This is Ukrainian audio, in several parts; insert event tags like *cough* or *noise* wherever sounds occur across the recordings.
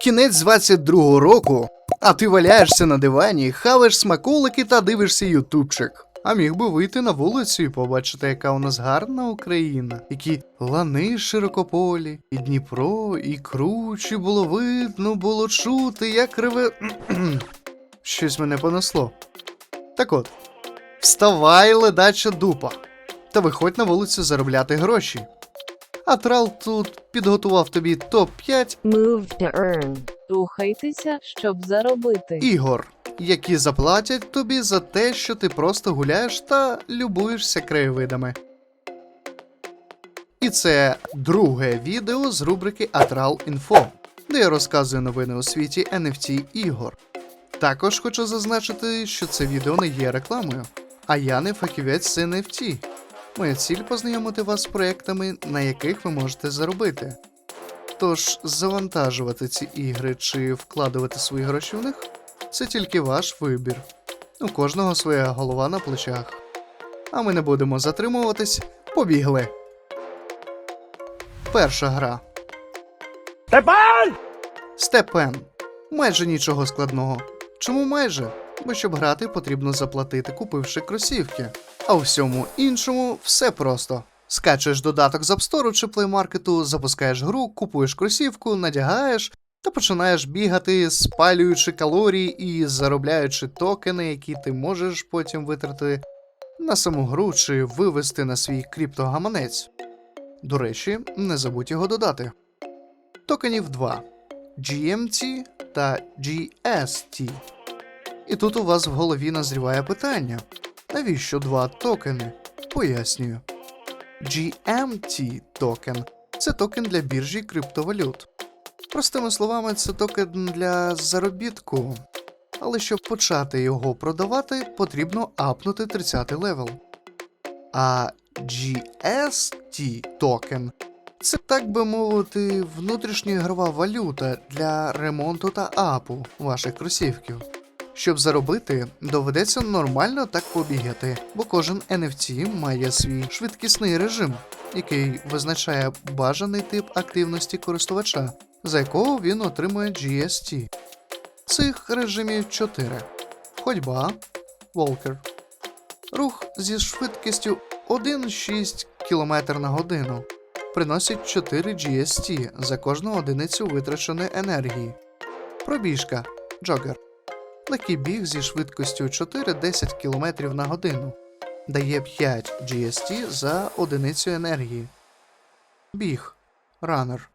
Кінець 22-го року, а ти валяєшся на дивані, хаваєш смаколики та дивишся ютубчик. А міг би вийти на вулицю і побачити, яка у нас гарна Україна, які лани широкополі, і Дніпро, і кручі було видно, було чути, як реве. *clears throat* Щось мене понесло. Так от, вставай, ледача дупа, та виходь на вулицю заробляти гроші. А Трал тут підготував тобі топ-5 Move to earn. Рухайтеся, щоб заробити. ігор, які заплатять тобі за те, що ти просто гуляєш та любуєшся краєвидами. І це друге відео з рубрики Атral Info, де я розказую новини у світі NFT ігор. Також хочу зазначити, що це відео не є рекламою, а я не фахівець з NFT. Моя ціль познайомити вас з проектами, на яких ви можете заробити. Тож завантажувати ці ігри чи вкладувати свої гроші в них це тільки ваш вибір. У кожного своя голова на плечах. А ми не будемо затримуватись, побігли. Перша гра. Степан! Степен. Майже нічого складного. Чому майже? Бо щоб грати, потрібно заплатити, купивши кросівки. А у всьому іншому все просто. Скачуєш додаток з App Store чи Play Market, запускаєш гру, купуєш кросівку, надягаєш та починаєш бігати, спалюючи калорії і заробляючи токени, які ти можеш потім витратити на саму гру чи вивести на свій криптогаманець. До речі, не забудь його додати. Токенів 2. GMT та GST. І тут у вас в голові назріває питання: навіщо два токени? Пояснюю. GMT токен це токен для біржі криптовалют. Простими словами, це токен для заробітку. Але щоб почати його продавати, потрібно апнути 30 левел. А GST токен це, так би мовити, внутрішньоігрова валюта для ремонту та апу ваших кросівків. Щоб заробити, доведеться нормально так побігати, бо кожен NFT має свій швидкісний режим, який визначає бажаний тип активності користувача, за якого він отримує GST. Цих режимів 4: ходьба, Walker, рух зі швидкістю 1,6 км на годину приносить 4 GST за кожну одиницю витраченої енергії. Пробіжка Джогер. Легкий біг зі швидкістю 4-10 км на годину дає 5 GST за одиницю енергії. Біг Ранер.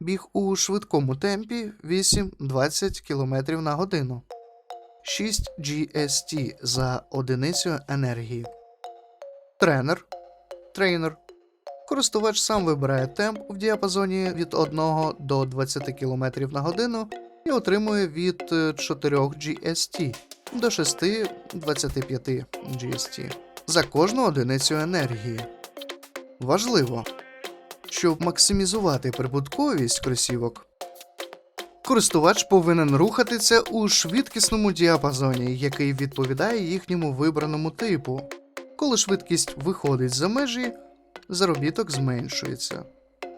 Біг у швидкому темпі 8-20 км на годину. 6 GST за одиницю енергії. Тренер. Трейнер. Користувач сам вибирає темп в діапазоні від 1 до 20 км на годину і отримує від е, 4 GST до 6-25 GST за кожну одиницю енергії. Важливо, щоб максимізувати прибутковість кросівок, користувач повинен рухатися у швидкісному діапазоні, який відповідає їхньому вибраному типу. Коли швидкість виходить за межі, заробіток зменшується.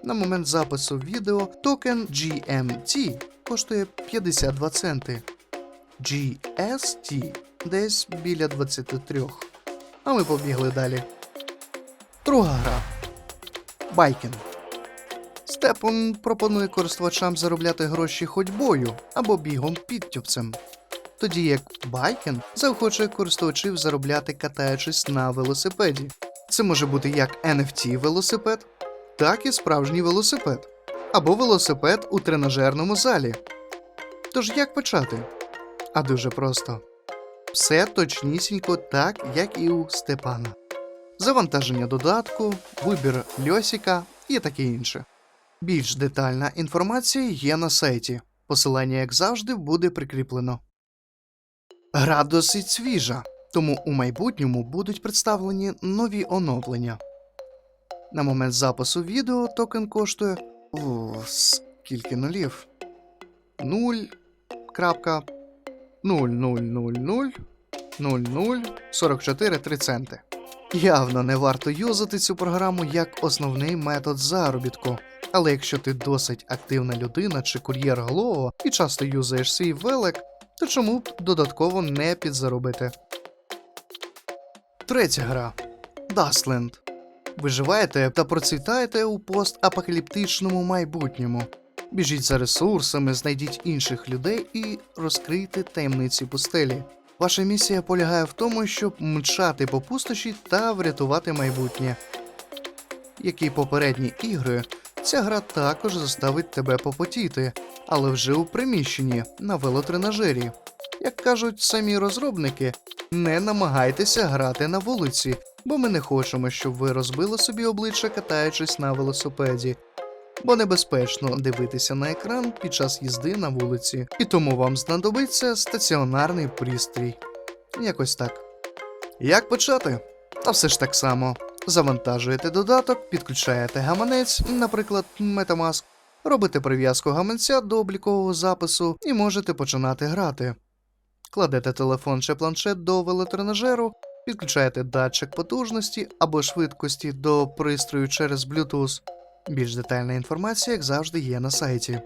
На момент запису відео токен GMT коштує 52 центи, GST десь біля 23. А ми побігли далі. Друга гра. Байкінг. Степон пропонує користувачам заробляти гроші ходьбою або бігом підтюпцем. Тоді як байкінг заохочує користувачів заробляти катаючись на велосипеді. Це може бути як NFT велосипед, так і справжній велосипед, або велосипед у тренажерному залі. Тож як почати? А дуже просто. Все точнісінько так, як і у Степана. Завантаження додатку, вибір льосіка і таке інше. Більш детальна інформація є на сайті. Посилання, як завжди, буде прикріплено. Гра досить свіжа, тому у майбутньому будуть представлені нові оновлення. На момент запису відео токен коштує. О, скільки нулів? 0.00000044 центи. Явно не варто юзати цю програму як основний метод заробітку, Але якщо ти досить активна людина чи кур'єр Глоо і часто юзаєш свій велик, то чому б додатково не підзаробити? Третя гра Dustland. Виживаєте та процвітаєте у постапокаліптичному майбутньому. Біжіть за ресурсами, знайдіть інших людей і розкрийте таємниці пустелі. Ваша місія полягає в тому, щоб мчати по пустоші та врятувати майбутнє. Як і попередні ігри, ця гра також заставить тебе попотіти, але вже у приміщенні на велотренажері. Як кажуть самі розробники, не намагайтеся грати на вулиці, бо ми не хочемо, щоб ви розбили собі обличчя, катаючись на велосипеді. Бо небезпечно дивитися на екран під час їзди на вулиці, і тому вам знадобиться стаціонарний пристрій. Якось так. Як почати? Та все ж так само. Завантажуєте додаток, підключаєте гаманець, наприклад, Metamask, робите прив'язку гаманця до облікового запису і можете починати грати. Кладете телефон чи планшет до велотренажеру, підключаєте датчик потужності або швидкості до пристрою через Bluetooth. Більш детальна інформація, як завжди, є на сайті.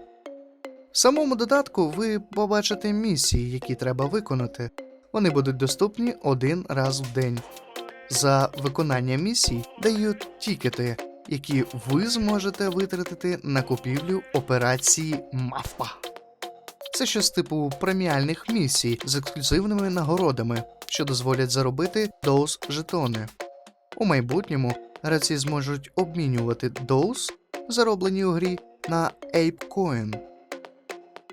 В самому додатку ви побачите місії, які треба виконати. Вони будуть доступні один раз в день. За виконання місій дають тікети, які ви зможете витратити на купівлю операції Мавпа. Це щось типу преміальних місій з ексклюзивними нагородами, що дозволять заробити доуз жетони. У майбутньому гравці зможуть обмінювати доуз, зароблені у грі, на ApeCoin.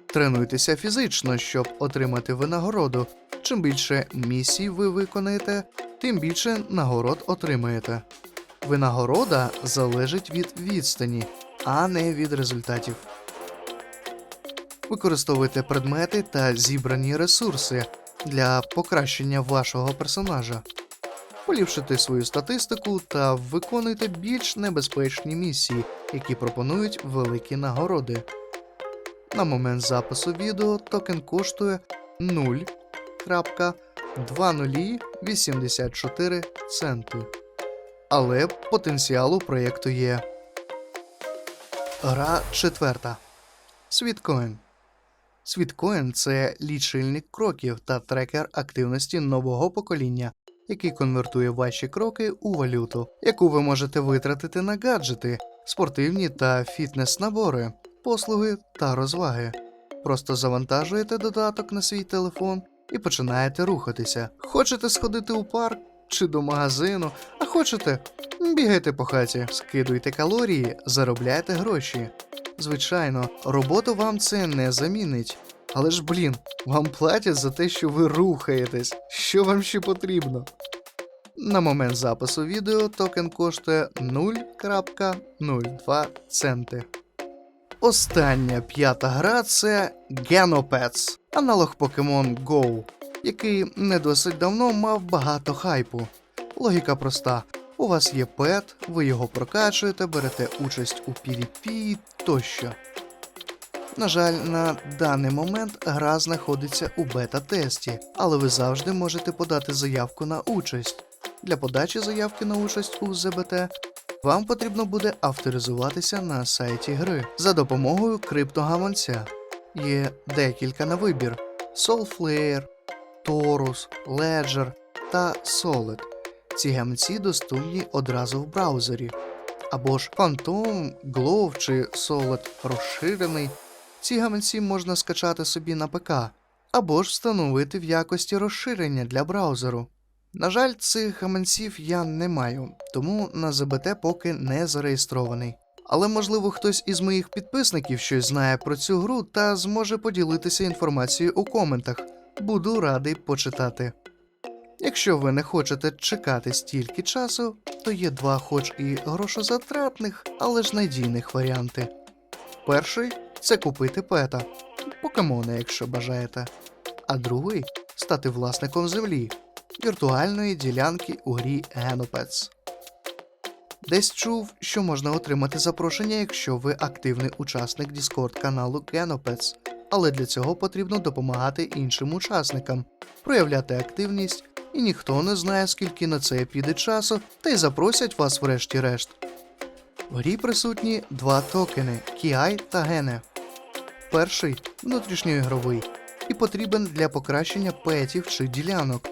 Тренуйтеся фізично, щоб отримати винагороду. Чим більше місій ви виконаєте, тим більше нагород отримаєте. Винагорода залежить від відстані, а не від результатів. Використовуйте предмети та зібрані ресурси для покращення вашого персонажа. Поліпшити свою статистику та виконуйте більш небезпечні місії, які пропонують великі нагороди. На момент запису відео токен коштує 0.2084 центи. Але потенціал у проєкту є. Гра четверта. Світкоін. Світкоін це лічильник кроків та трекер активності нового покоління, який конвертує ваші кроки у валюту, яку ви можете витратити на гаджети, спортивні та фітнес-набори, послуги та розваги. Просто завантажуєте додаток на свій телефон і починаєте рухатися. Хочете сходити у парк чи до магазину, а хочете бігайте по хаті, скидуйте калорії, заробляйте гроші. Звичайно, роботу вам це не замінить. Але ж блін, вам платять за те, що ви рухаєтесь. Що вам ще потрібно? На момент запису відео токен коштує 0.02 центи. Остання п'ята гра це Genopets, аналог Pokemon Go, який не досить давно мав багато хайпу. Логіка проста: у вас є пет, ви його прокачуєте, берете участь у PvP тощо. На жаль, на даний момент гра знаходиться у бета-тесті, але ви завжди можете подати заявку на участь. Для подачі заявки на участь у ЗБТ вам потрібно буде авторизуватися на сайті гри за допомогою криптогаманця. Є декілька на вибір: Soulflare, Taurus, Ledger та Solid. Ці гаманці доступні одразу в браузері. Або ж Phantom, Glove чи Solid розширений. Ці гаманці можна скачати собі на ПК, або ж встановити в якості розширення для браузеру. На жаль, цих гаманців я не маю, тому на ЗБТ поки не зареєстрований. Але можливо хтось із моїх підписників щось знає про цю гру та зможе поділитися інформацією у коментах. Буду радий почитати. Якщо ви не хочете чекати стільки часу, то є два, хоч і грошозатратних, але ж надійних варіанти. Перший це купити пета, покемона, якщо бажаєте. А другий стати власником землі, віртуальної ділянки у грі Genopets. Десь чув, що можна отримати запрошення, якщо ви активний учасник Discord каналу Genopets, але для цього потрібно допомагати іншим учасникам, проявляти активність, і ніхто не знає, скільки на це піде часу, та й запросять вас врешті-решт. В грі присутні два токени KI та Гене. Перший внутрішньоігровий і потрібен для покращення петів чи ділянок.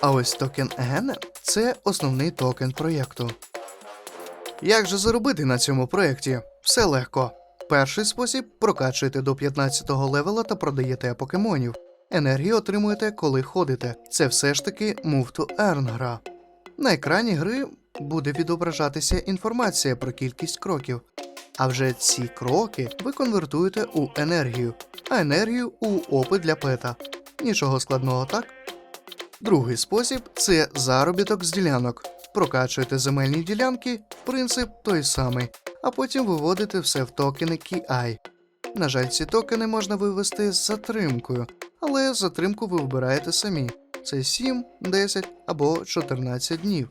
А ось токен Гене це основний токен проєкту. Як же заробити на цьому проєкті? Все легко. Перший спосіб прокачуєте до 15-го левела та продаєте покемонів. Енергію отримуєте, коли ходите. Це все ж таки Move to Earn гра. На екрані гри буде відображатися інформація про кількість кроків. А вже ці кроки ви конвертуєте у енергію, а енергію у опит для пета. Нічого складного, так? Другий спосіб це заробіток з ділянок. Прокачуєте земельні ділянки, принцип той самий, а потім виводите все в токени KI. На жаль, ці токени можна вивести з затримкою, але затримку ви вибираєте самі. Це 7, 10 або 14 днів.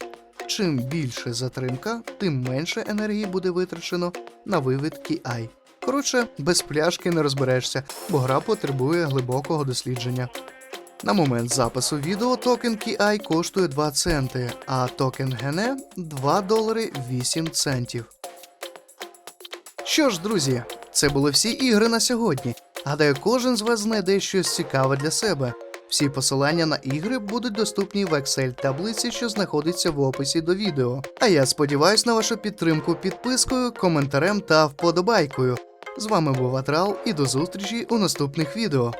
Чим більше затримка, тим менше енергії буде витрачено на вивід KI. Коротше, без пляшки не розберешся, бо гра потребує глибокого дослідження. На момент запису відео токен KI коштує 2 центи, а токен Гене 2 долари 8 центів. Що ж, друзі, це були всі ігри на сьогодні. Гадаю, кожен з вас знайде щось цікаве для себе. Всі посилання на ігри будуть доступні в Excel таблиці, що знаходиться в описі до відео. А я сподіваюсь на вашу підтримку підпискою, коментарем та вподобайкою. З вами був Атрал і до зустрічі у наступних відео.